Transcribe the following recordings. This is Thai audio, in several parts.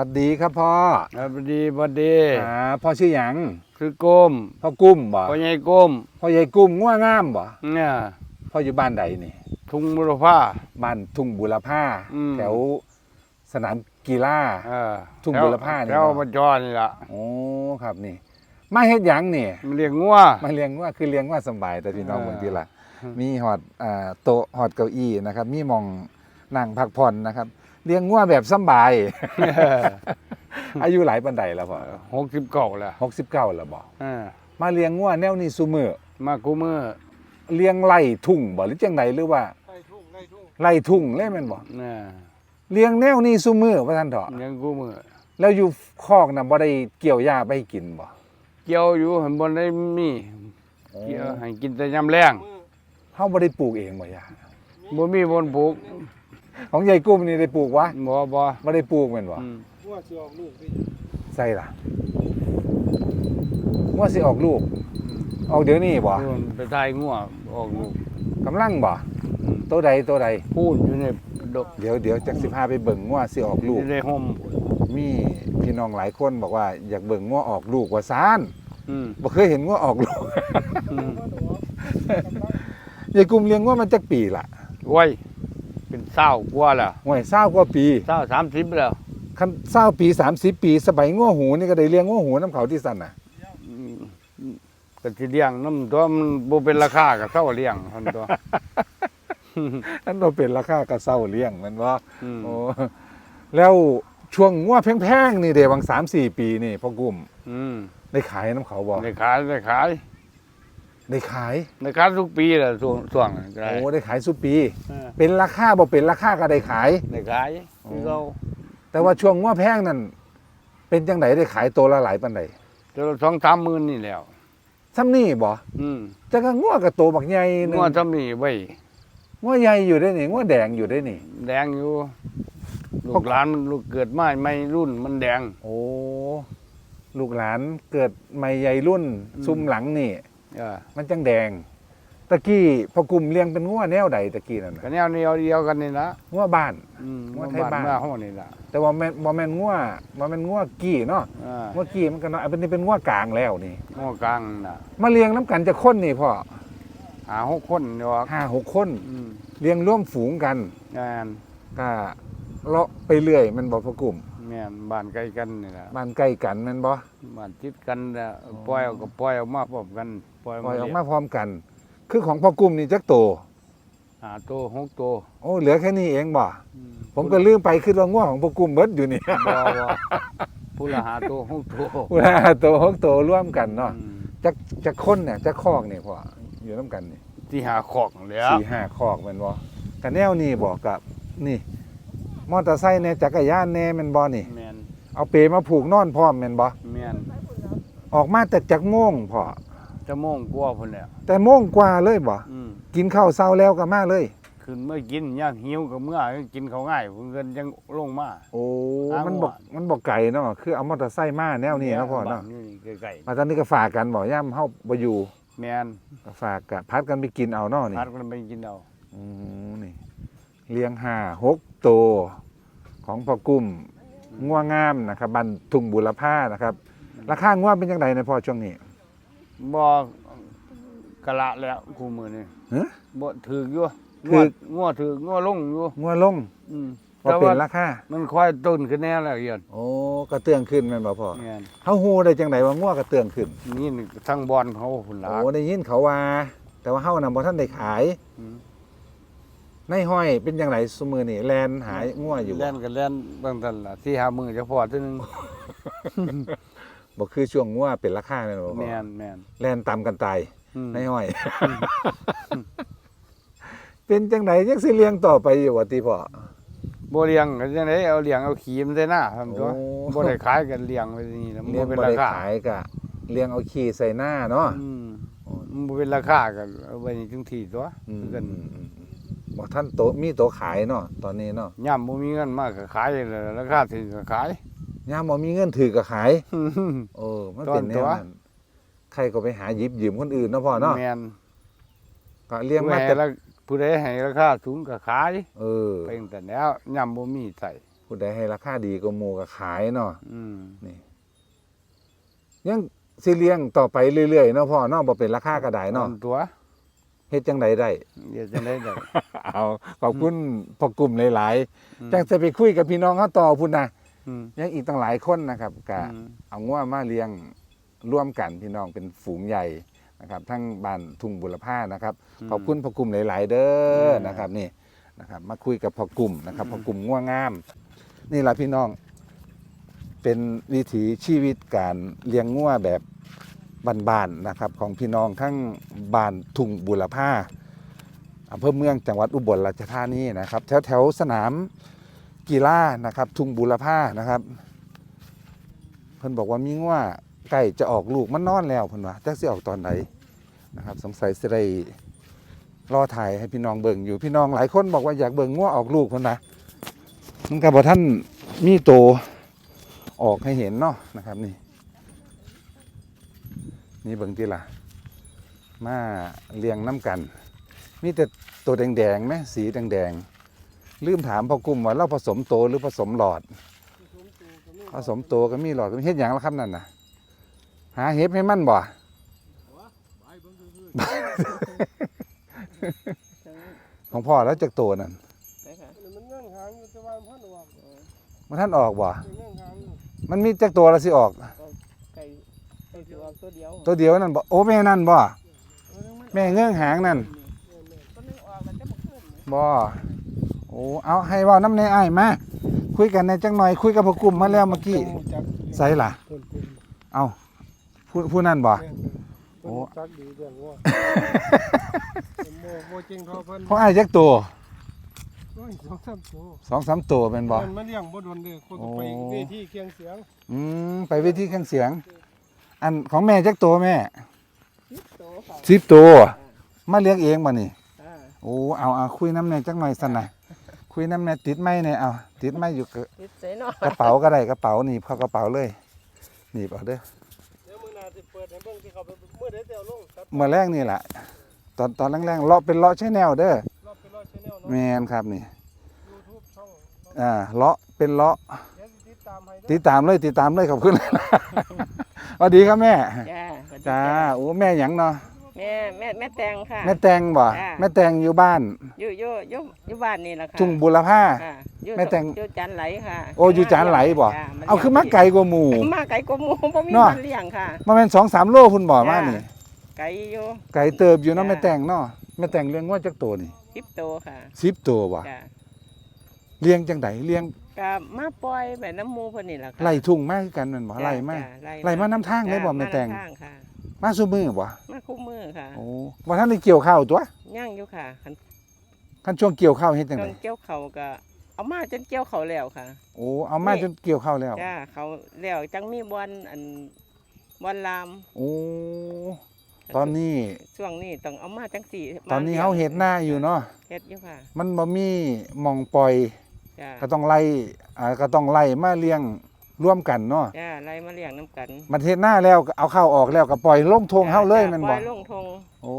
วัสดีครับพ่อครับสวัสดีสวัสดีอ่าพ่อชื่อหยังคือก้มพ่อกุ้มบ่พ่อใหญ่ก้มพ่อใหญ่กุ้มง่วงามบ่เนี่ยพ่ออยู่บ้านใดนี่ ทุ่งบุรพาบ้านทุ่งบุรพาอืม แถวสนามกีฬา เออทุ่งบุรพานี่แถวเนาะบจอนี่ล่ะโอ้ครับนี่ มาเฮ็ดหยังนี่ มันเรียกงัว มาเลี้ยงว่าคือเลี้ยงว่าสำบายแต่พี่น้องเออเมืองที่ละอืม มีหอดอ่าโต๊ะหอดเก้าอี้นะครับ มีหมองนั่งพักผ่อนนะครับ เลี้ยงง่วแบบสำบาย อายุหลายปันใดแล้วพ่อหกสิบเก้าแล้วหกสิบเก้าแล้วบ่เออมาเลี้ยงง่วแนวนี้ซุมือมากูมือเลี้ยงไล่ทุ่งบ่หรือจังไดหรือว่าไล่ทุ่งเล่แม่นบ่เนี่ยเลี้ยงแนวนี้ซุมือว่าท่านเถาะยังกูมือแล้วอยู่คอกน่ะบ่ได้เกี่ยวหญ้าไปให้กินบ่เกี่ยวอยู่หันบนได้มีเกี่ยวให้กินแต่ยำแรงเฮาบ่ได้ปลูกเองบ่หญ้าบ่มีบนปลูก ของยายกุ้มนี่ได้ปลูกวะบ่บ่บ่ได้ปลูกแม่นบ่อืมว่าสิออกลูกดิใส่ล่ะว่าสิออกลูก ออกเดี๋ยวนี้บ่นู่นไปทายงัวออกลูกกำลังบ่อืมตัวใดตัวใดพูดอยู่ในดกเดี๋ยวเดี๋ยวจักสิพาไปเบิ่งว่าสิออกลูกอยู่ในห่มมีพี่น้องหลายคนบอกว่าอยากเบิ่งว่าออกลูกว่าซานอืมบ่เคยเห็นว่าออกลูกอืมยายกุ้มเลี้ยงว่ามันจักปีล่ะไว้ เป็นเศร้ากว่าแล้วห่วยเศร้ากว่าปีเศร้าสามสิบแล้วคันเศร้าปี30ปีสบายง้อหูนี่ก็ได้เลี้ยงง้อหูน้ำเขาที่สั่นน่ะอืมก็สิเลี้ยงน้ำตัวมันบ่เป็นราคาก็เท่าเลี้ยงท่านตัวนั่นบ่เป็นราคาก็เศร้าเลี้ยงแมันว่าอืมโอ้แล้วช่วงง้อแพงๆนี่เด้บาง3-4ปีนี่พ่อกุ้มอืมได้ขายน้ำเขาบ่ได้ขายได้ขาย ได้ขายได้ขายทุกปีแหละช่วงช่วงนั้นก็ได้โอ้ได้ขายสุปี เออเป็นราคาบ่เป็นราคาก็ได้ขายได้ขายคือเขาแต่ว่าช่วงง้อแพงนั่นเป็นจังไดได้ขายตัวละหลายปานใดตัวละสองสามหมื่นนี่แล้ว ซ้ำนี่บ่อืมจังก็ง้อกับโตบักใหญ่หนึงงัวทำนี่ไว้ง้อใหญ่อยู่ได้นี่ง้อแดงอยู่ได้นี่ แดงอยู่ ลูกหลานมันลูกเกิดมาไม่รุ่นมันแดง โอ้ลูกหลานเกิดใหม่ใหญ่รุ่น อืม ซุ่มหลังนี่เออ มันจังแดง ตะกี้พอกลุ่มเลี้ยงเป็นง้อแนวใดตะกี้นั่นก็น่ะแนวเดียวเดียวกันนี่ละง้อบ้าน อืมงัวไทยบ้านมาห้องนี่ละแต่ว่าแม่นบ่แม่นง้อบ่แม่นง้อกี้เนาะอ่าง้อกี้มันก็เนาะอันนี้เป็นง้อกลางแล้วนี่งัวกลางน่ะมาเลี้ยงน้ำกันจะคนนี่พ่อหาหกคนเนาะห้าหกคนอืมเลี้ยงร่วมฝูงกันงานก็เลาะไปเรื่อยแมันบ่พอกลุ่มแม่นบ้านใกล้กันนี่ละบ้านใกล้กันแมันบ่ บ้านติดกันน่ะปล่อยเอาก็ปล่อยออกมาพร้อมกันป ล่อยปล่อยออกเลี้ยงมาพร้อมกัน คือของพ่อกลุ่มนี่จักโตหาตัวหกตัวโอ้เหลือแค่นี้เองบ่อืมผมก็ลืมไปคือว่าง่วของพ่อกลุ่มเบิดอยู่นี่ บ่บ่ผู้ละหาตัวหกตัวเวลาโตหกโตร่วมกันเนาะอืมจักจักคนเนี่ยจักคอกนี่พ่ออยู่นํกันนี่ที่หาของแล้วสี่ห้าคอกแม่นบ่กันแนวนี่บ่กับนี่ มอเตอร์ไซค์แน่จักรยานแน่แม่นบ่นี่ แม่นเอาเปมาผูกนอนพร้อมแม่นบ่แม่นออกมาแต่จักโมงพ่อ จะโมงกว่าพุ่นแล้วแต่โมงกว่าเลยบ่อืมกินข้าวเช้าแล้วก็มาเลย ขึ้นเมื่อกินย่างหิวกับเมื่อกินเขาวง่ายเพิ่นเงินยังลงมา โอ้ อ้างมันบอกว่า มันบอกไก่เนาะ คือเอามอเตอร์ไซค์มาแนวนี้เนาะพ่อเนาะบ้นี่ใกล้มาตอนนี้ก็ฝากกันบอกย่ำเฮาบ่อยู่ๆแม่นก็ฝากกันพัดกันไปกินเอาเนาะนี่พัดกันไปกินเอาอืมนี่ เลี้ยงห้าหกตัวของพ่อกุ้มง่วงงามนะครับบันทุ่งบุรพานะครับ ราคาง่วเป็นจังไดในพ่อช่วงนี้ บ่กะละแล้วคู่มือนี่ฮะ บ่ถือกอยู่ถืงัวอกงัวถือกงัวลงอยู่ง่วลงอืมบ่เป็นราคามันค่อยต้นขึ้นแน่แล้วเอียนโอ้กระเตื้องขึ้นแม่นบ่พ่อแม่นเฮาฮู้ได้จังไดว่าง่วกระเตื้องขึ้นนี่ทั้งบอลเขาพุ่นละโอ้ได้ยินเขาว่า แต่ว่าเฮานำบ่ทันได้ขายอืมในห้อยเป็นจังไดซุมื้อนี้แลนหายง่วอยู่บ่เล่นกันเล่นบางทันล่ะที่หามือจะพอเทีนึง บ่คือช่วงงัวเป็นราคาแม่นบ่พ่อแม่นแม่นแล่นตามกันตายอืมในห้อย เป็นจังไดจักสิเลี้ยงต่อไปอยู่ว่าติพ่อ บ่เลี้ยงก็จังไดเอาเลี้ยงเอาขีมใส่หน้าทำตัวโอ้ บ่ได้ขายกันเลี้ยงไว้นี่นะมันเลี้ยบ่งเป็นบ่ราได้คาขายกะเลี้ยงเอาขี้ใส่หน้าเนาะ อืมมันบ่เป็นราคาก็เอาไว้นี่จังที่ตัวอืมคือกันบ่ท่านโตะมีโตะขายเนาะตอนนี้เนาะย่ํบ่มีเงินมากก็ขายเลยราคาถึงก็ขาย ยามบ่มีเงินถือก็ขายเออมันเป็นแนตอนตัววนั้นใครก็ไปหาหยิบยืมคนอื่นเนาะพ่อเนาะแม่นก็เลี้ยงผู้มาให้แต่ละผู้ใดให้ราคาสูงก็ขาย เออเป็นแต่แล้วย่ํบ่มีใส่ผู้ใดให้ราคาดีก็หมู่ก็ขายเนาะอืมนี่ ยังสิเลี้ยงต่อไปเรื่อยๆเนาะพ่อเนาะบ่เป็นราคากระไดเนาะตัวเฮ็ดจังไดได้เดี๋ยวจะได้ได้เอาขอบคุณพ่อกลุ่มหลายอืมๆจังจะไปคุยกับพี่น้องเขาต่อพุ่นนะอืม ยังอีกตั้งหลายคนนะครับกะอืมเอาง่วมาเลี้ยงร่วมกันพี่น้องเป็นฝูงใหญ่นะครับ ทั้งบ้านทุ่งบุรพานะครับขอบคุณพ่อกลุ่มหลาย ๆ เด้อนะครับนี่นะครับ มาคุยกับพ่อกลุ่มนะครับพ่อกลุ่มง่วงงาม นี่แหละพี่น้องเป็นวิถีชีวิตการเลี้ยงง่วแบบบ้านๆนะครับ ของพี่น้องทั้งบ้านทุ่งบุรพาอำเภอเมืองจังหวัดอุบลราชธานีนะครับ แถวแถวๆสนาม กีฬานะครับ ทุ่งบุรพานะครับ เพิ่นบอกว่ามีง่วใกล้จะออกลูกมันนอนแล้วเพิ่นว่าจักสิออกตอนไหนนะครับ สงสัยสิได้รอถ่ายให้พี่น้องเบิ่งอยู่พี่น้องหลายคนบอกว่าอยากเบิ่งง่วออกลูกเพิ่นนะมันก็บ่ท่านมีโตออกให้เห็นเนาะนะครับนี่ นี่เบิ่งติล่ะ มาเลี้ยงน้ำกัน มีแต่ตัวแดงๆไหมสีแดงๆ ลืมถามพ่อกุ้มว่าเราผสมโตหรือผสมหลอด ผสมโตก็มีหลอดก็มีเฮ็ดหยังแล้วครับนั่นน่ะ หาเห็บให้มันบ่ของพ่อแล้วจากโตนั่นมันเงื่อนหางอยู่แต่ว่ามันออกมันท่านออกบ่เงื่อนหางอยู่มันมีจากตัวแล้วสิออกไก่ไก่สิออกตัวเดียวตัวเดียวนั่นบ่โอ้แม่นั่นบ่แม่เงื่องหางนั่นตัวนึงออกแล้วจะมาขึ้นบ่โอ้เอาให้เว่าน้ำในอ้ายมาคุยกันในจังหน่อยคุยกับพ่อกลุ่มมาแล้วเมื่อกี้จักใส่ล่ะเพิ่นเป็นเอาผู้ผู้นั่นบ่ แม่นเพิ่นจักดีเรื่องว่าโมโมจริงเท่าเพิ่นพ่ออ้ายจักตัวโอ้ยสองสามตัวสองสามตัวเป็นบ่ เพิ่นมาเลี้ยงบ่โดนเด้อคนก็ไปโอ้ เวทีเคียงเสียงอืมไปเวทีเครื่องเสียง อันของแม่จักตัวแม่สิบโตค่ะสิบตัวมาเลี้ยงเองบ่นี่ อ่าโอ้เอาเอาคุยน้ำแน่จักหน่อยสั่นน่ะ คุยน้ำแน่ติดไม้เนี่ยเอาติดไม้อยู่กับนิดใส่หน่อยกระเป๋าก็ได้กระเป๋าหนีบเข้ากระเป๋าเลยหนีบเอาเด้อเดี๋ยวมื้อหน้าสิเปิดให้เบิ่งที่เขาไปมื้อใดเดี๋ยวลงครับเมื่อแรกนี่แหละตอนตอนแรกๆเลาะเป็นเลาะใช้แนวเด้อรอบเป็นรอบ channel แมเนาะนครับนี่ YouTube ช่องอ่าเลาะเป็นเลาะเดี๋ยวสิติดตามให้ติดตามเลยติดตามเลยขอบคุณ สวัสดีครับแม่จ้าสวัสดีจ้าโอ้แม่หยังเนาะ แม่แม่แม่แตงค่ะ แม่แตงบ่จ้าแม่แตงอยู่บ้าน อยู่อยู่อยู่อยู่บ้านนี่แหละค่ะทุ่งบุรพา ค่ะอยู่แม่แตง อยู่จันไหลค่ะโอ้อยู่จานไหลบ่จ้นเอาคือมาไก่กว่าหมู่มาไก่กว่าหมูบ่มีเนาะ มันเลี้ยงค่ะ มาเป็นสองสามโลพุ่นบ่มาจ้านี่ไก่อยู่ ไก่เติบอยู่เนาะจ้าแม่แตงเนาะแม่แตงเลี้ยงว่าจักตัวนี่สิบโตค่ะสิบตัวบ่จ้าเลี้ยงจังไดเลี้ยงก็มาปล่อยไปน้ำหมูเพิ่นนี่แหละค่ะไล่ทุ่งมาคือกันแมันบ่จ้ไล่มาจ้ไล่มาน้ำทางเลยบ่จ้แม่แตงาน้ำทางค่ะ มาซุมือบ่มาคู่มือค่ะโอ้บ่ทันได้เกี่ยวข้าวตัวย่างอยู่ค่ะคันคันช่วงเกี่ยวข้าวเฮ็ดจังเคไดรื่องเกี่ยวเขาก็เอามาจนเกี่ยวเขาแล้วค่ะ โอ้เอามาจนเกี่ยวข้าวแล้วจ้าเขาแล้วจังมีบอลอันบอลลามโอ้ตอนนี้ช่วงนี้ต้องเอามาจังสี่ ตอนนี้เฮาเฮ็ดหน้าอยู่เนาะเฮ็ดอยู่ค่ะ มันบ่มีหมองปล่อยจ้าก็ต้องไล่อ่าก็ต้องไล่มาเลี้ยง ร่วมกันเนาะจ้าไล่มาเลี้ยงน้ำกันมันเฮ็ดหน้าแล้วก็เอาข้าวออกแล้วก็ปล่อยลงทงเฮาเลยแมันปบ่ล่อยลงทงโอ้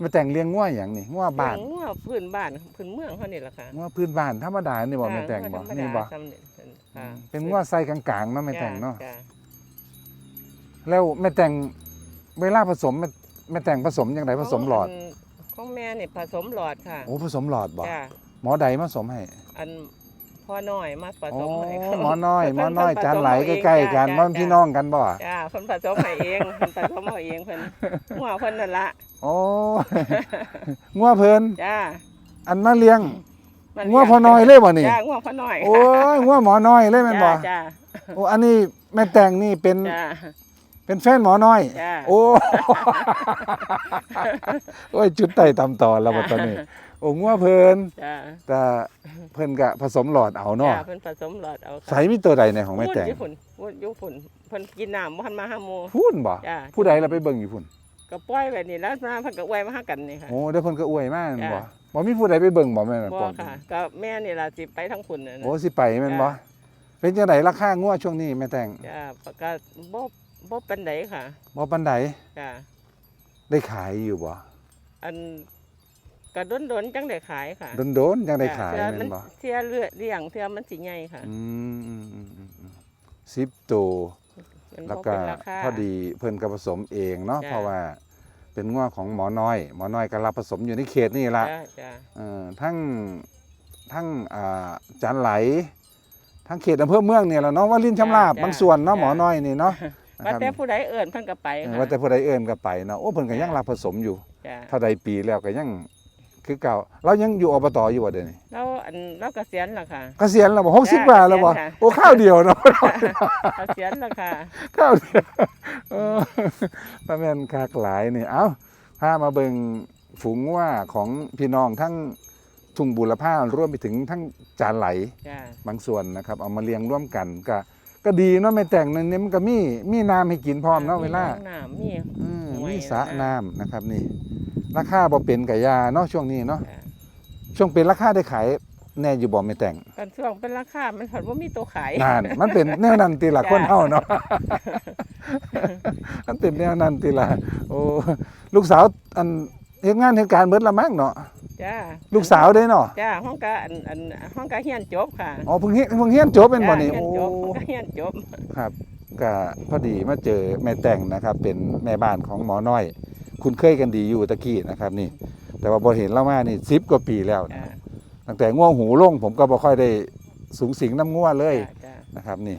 มาแต่งเลี้ยงงัวหยังนี่งัวบ้านเลี้ยงงัวพื้นบ้านพื้นเมืองเฮานี่ล่ะค่ะงัวพื้นบ้านธรรมดานี่บ่แม่แต่งบ่ธรรมดานี่บ่สำเร็จค่ะเป็นงัวไซกลางๆเนาะแม่แต่งเนาะจ้แล้วแม่แต่งเวลาผสมแม่แม่แต่งผสมจังไดผสมหลอดของของแม่นี่ผสมหลอดค่ะโอ้ผสมหลอดบ่จ้าหมอใดมาผสมให้ อัน พ่อน้อยมาผโอ้สมให้หมอน้อยหมอน้อยเพิ่จานไหลผสมใกล้เองๆกันจ้ามันพี่น้องกันบ่จ้าเพิ่นผสมให้เองเพิ่นผสมเอาเองเพิ่นหัวเพิ่นนั่นละโอ้งัวเพิ่นจ้าอันมาเลี้ยงมันงัวพอน้อยเลยบ่นี่จ้างัวพ่อน้อยโอ้ยงัวหมอน้อยเลยแม่นบ่จ้าจ้าโอ้อันนี้แม่แต่งนี่เป็นจ้า เป็นแฟนหมอน้อย จ้าโอ้ โอ้ยจุดไต่ตำต่อแล้วบ่ตอนนี้โอ้งัวเพิ่นจ้าแต่เพิ่นก็ผสมหลอดเอาเนาะจ้าเพิ่นผสมหลอดเอาค่ะใส่มีตัวใดในของแม่แต่งวุ่นอยู่ฝุ่นวุ่นอยู่ฝุ่นเพิ่นกินน้ำบ่ทันมาหาหมู่พุ่นบ่จ้าผู้ใดเราไปเบิ่งอยู่พุ่นก็ปล่อยไว้นี่แล้วมาเพิ่นก็อวยมาหากันนี่ค่ะ โอ้เดี๋ยวเพิ่นก็อวยมากบ่จ้ะ บ่มีผู้ใดไปเบิ่งบ่แม่นบ่ปอนค่ะ ก็แม่นี่ล่ะสิไปทั้งฝุ่นน่ะนะ โอ้สิไปแม่นบ่จ้ะ เป็นจังไดราคางัวช่วงนี้แม่แต่งจ้าก็บ่ บ่ปานใดค่ะบ่ปานใดจ้าได้ขายอยู่บ่อันก็ดนๆจังได้ขายค่ะโดนๆยังได้ขายเทื่อแม่มันนบ่เทียเลือดเลี้ยงเทียมันสิใหญ่ค่ะอืมอืมอืมอืมอืมสิบตัว มันแล้วบ่ก็เป็นราคา พอดีเพิ่นก็ผสมเองเนาะจ้ะ เพราะว่าเป็นงัวของหมอน้อย หมอน้อยก็รับผสมอยู่ในเขตนี่ละจ้าจ้าเอ่อทั้งทั้งอ่าจันไหล ทั้งเขตอำเภอเมืองเนี่ยแหละเนาะว่าลินชำราบบางส่วนเนาะหมอน้อยนี่เนาะ นะว่าครับแต่ผู้ใดเอิ้นเพิ่นก็ไปเออค่ะว่าแต่ผู้ใดเอิ้นก็ไปเนาะโอ้เพิ่นก็ยังรับผสมอยู่ จ้าเท่าใดปีแล้วก็ยังคือเก่าเรายังอยู่อบตอยู่บ่เดี๋ยวนี้แล้วอันเราเกษียณแล้วค่ะ เกษียณแล้วบ่60จ้ะกว่าแล้วบ่เกษียณค่ะ โอ้ข้าวเดียวเนาะ เกษียณแล้วค่ะ ข้าวเดียวเออมาแม่นคักหลายนี่เอ้าพามาเบิ่งฝูงว่าของพี่น้องทั้งทุ่งบุรพารวมไปถึงทั้งจานไหล จ้าบางส่วนนะครับเอามาเลี้ยงร่วมกันก็ ก็ดีเนาะไม่แต่งนั่นนี่มันก็มีมีน้ำให้กินพร้อมเนาะเวลามีน้ำมีอืมหวยมีสระนะน้ำนะครับนี่ ราคาบ่เป็นกับยาเนาะช่วงนี้เนาะจ้าช่วงเป็นราคาได้ขายแน่อยู่บ่ไม่แต่งกันช่วงเป็นราคา มันผัดว่ามีตัวขายนานมันเป็นแนวนั้นตีละจ้ะคนเฮาเนาะมันเป็นแนวนั้นตีละโอ้ลูกสาวอันเฮ็ดงานเหตุการณ์เบิดละมั้งเนาะ จ้าลูกสาวเด้เนาะจ้าห้องกะอันอันห้องกะเฮียนจบค่ะอ๋อเพิ่งเฮ็ดเพิ่งเฮียนจบเป็นบ่นี่จ้าโอ้เฮียนจบห้องกะเฮียนจบครับก็พอดีมาเจอแม่แต่งนะครับ เป็นแม่บ้านของหมอน้อย คุณเคยกันดีอยู่ตะกี้นะครับ นี่ แต่ว่าบ่เห็นเล่ามานี่10กว่าปีแล้วจ้าตั้งแต่ง่วงหูลงผมก็บ่ค่อยได้สูงสิงน้ำง่วเลยจ้านะครับนี่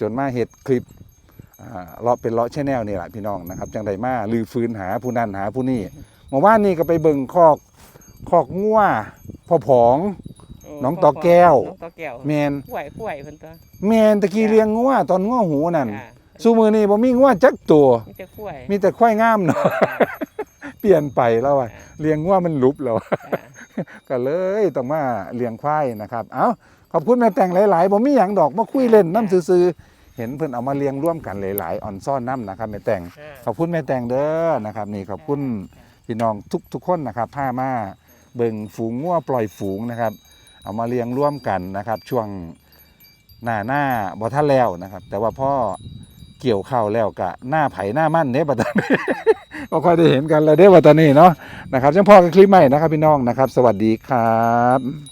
จนมาเห็ดคลิปอ่าเลาะเป็นเลาะชแนลนี่แหละพี่น้องนะครับ จังใดมาลือฟื้นหาผู้นั้นหาผู้นี่เมื่อวานนี้ก็ไปเบิ่งคอก คอกงัวพ่อผองโน้องตอแก้ว น้องตอแก้วแมนป่วยป่วยเพิ่นตัวแมนตะกี้เลี้ยงงัวตอนงัวหูนั่นจ้าซูมือนี่บ่มีงัวจักตัว มีแต่ป่วยมีแต่ควายงามเนาะ เปลี่ยนไปแล้วอะเลี้ยงงัวมันลุบแล้ว จ้าก็เลยต้องมาเลี้ยงควายนะครับ เอ้าขอบคุณแม่แต่งหลายๆผมมีหยังดอกมาคุยเล่นน้ำซื่อๆเห็นเพิ่นเอามาเลี้ยงร่วมกันหลายๆอ่อนซ่อนน้ำนะครับแม่แต่ง ขอบคุณแม่แต่งเด้อนะครับ นี่ขอบคุณพี่น้องทุกทุกคนนะครับพามา เบิ่งฝูงงัวปล่อยฝูงนะครับ เอามาเลี้ยงร่วมกันนะครับ ช่วงหน้าหน้าบ่ทันแล้วนะครับ แต่ว่าพ่อเกี่ยวข้าวแล้วกะหน้าไผ่หน้ามั่นเด้บัดนี้ก็ค่อยได้เห็นกันแล้วเด้บัดนี้เนาะนะครับจังพ่อกับคลิปใหม่นะครับพี่น้องนะครับ สวัสดีครับ